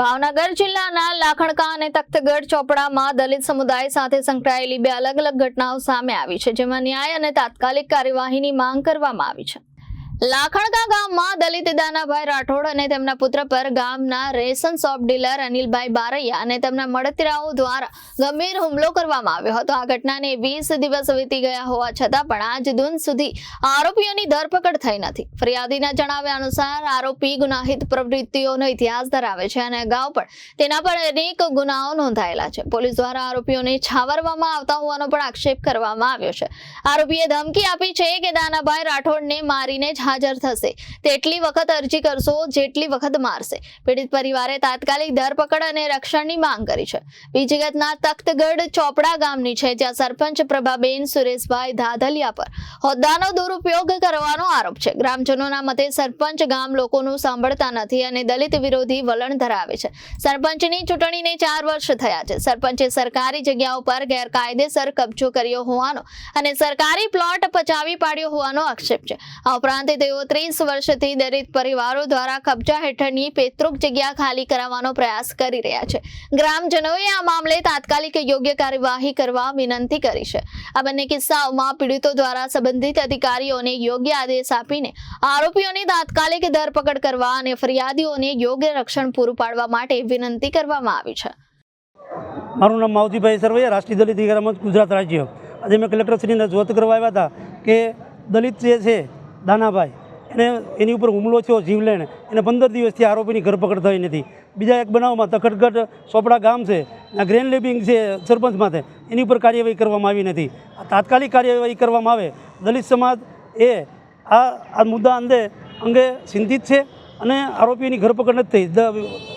ભાવનગર જિલ્લાના લાખણકા અને તખ્તગઢ ચોપડામાં દલિત સમુદાય સાથે સંકળાયેલી બે અલગ અલગ ઘટનાઓ સામે આવી છે, જેમાં ન્યાય અને તાત્કાલિક કાર્યવાહીની માંગ કરવામાં આવી છે. લાખણકા ગામમાં દલિત દાનાભાઈ રાઠોડ અને તેમના પુત્ર પર ગામના ration shop dealer Anilbhai Baraiya અને તેમના મળતિરાઓ દ્વારા ગંભીર હુમલો કરવામાં આવ્યો હતો. આ ઘટનાને વીસ દિવસ વીતી ગયા હોવા છતાં પણ આજ દૂન સુધી આરોપીઓની ધરપકડ થઈ નથી. ફરિયાદીના જણાવ્યા અનુસાર આરોપી ગુનાહિત પ્રવૃત્તિઓનો ઇતિહાસ ધરાવે છે અને અગાઉ પણ તેના પર અનેક ગુનાઓ નોંધાયેલા છે. પોલીસ દ્વારા આરોપીઓને છાવરવામાં આવતા હોવાનો પણ આક્ષેપ કરવામાં આવ્યો છે. આરોપીએ ધમકી આપી છે કે દાનાભાઈ રાઠોડને મારીને હાજર થશે. તેટલી વખત અરજી કરશો, જેટલી વખત મારશે. પીડિત પરિવારે તાત્કાલિક ધરપકડ અને રક્ષણની માંગ કરી છે. ઘટના તખ્તગઢ ચોપડા ગામની છે, જ્યાં સરપંચ પ્રભાબેન સુરેશભાઈ ધાધલિયા પર હોદ્દાનો દુરુપયોગ કરવાનો આરોપ છે. ગ્રામજનોના મતે સરપંચ ગામ લોકોનું સાંભળતા નથી અને દલિત વિરોધી વલણ ધરાવે છે. સરપંચની ચૂંટણીને ચાર વર્ષ થયા છે. સરપંચે સરકારી જગ્યાઓ પર ગેરકાયદેસર કબજો કર્યો હોવાનો અને સરકારી પ્લોટ પચાવી પાડ્યો હોવાનો આક્ષેપ છે. આ ઉપરાંત તેઓ ત્રીસ વર્ષથી દલિત પરિવારો દ્વારા કબજા હેઠળની પેતૃક જગ્યા ખાલી કરાવવાનો પ્રયાસ કરી રહ્યા છે. ગ્રામજનોએ આ મામલે તાત્કાલિક યોગ્ય કાર્યવાહી કરવા વિનંતી કરી છે. આ બંને કિસ્સાઓમાં પીડિતો દ્વારા સંબંધિત અધિકારીઓને યોગ્ય આદેશ આપીને આરોપીઓની તાત્કાલિક ધરપકડ કરવા અને ફરિયાદીઓને યોગ્ય રક્ષણ પૂરું પાડવા માટે વિનંતી કરવામાં આવી છે. મારું નામ માવજીભાઈ સરવૈયા, રાષ્ટ્રીય દલિત અધિકાર ગુજરાત રાજ્ય. આજે મેં કલેક્ટરશ્રીને રજૂઆત કરવા આવ્યા હતા કે દલિત જે છે દાનાભાઈ, એને એની ઉપર હુમલો થયો જીવલેણ એને પંદર દિવસથી આરોપીની ધરપકડ થઈ નથી. બીજા એક બનાવમાં તખતગઢ સોપડા ગામ છે આ ગ્રેન લેબિંગ છે સરપંચ માથે એની ઉપર કાર્યવાહી કરવામાં આવી નથી. આ તાત્કાલિક કાર્યવાહી કરવામાં આવે. દલિત સમાજ એ આ આ મુદ્દા અંગે અંગે ચિંતિત છે અને આરોપીની ધરપકડ નથી થઈ.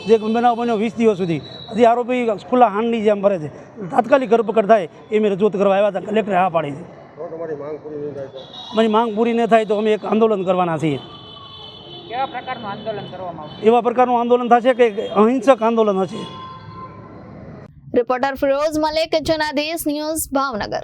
જે બનાવ બન્યો વીસ દિવસ સુધી. હજી આરોપી ખુલ્લા હાંડની જેમ ભરે છે. તાત્કાલિક ધરપકડ થાય એ મેં રજૂઆત કરવા આવ્યા હતા. કલેક્ટરે હા પાડી છે. તમારી માંગ પૂરી નહીં થાય તો? મારી માંગ પૂરી ન થાય તો અમે એક આંદોલન કરવાના છીએ. કેવા પ્રકારનું આંદોલન કરવામાં આવશે? એવા પ્રકારનું આંદોલન થશે કે અહિંસક આંદોલન હશે? Reporter Firoz Malek Janadesh news Bhavnagar.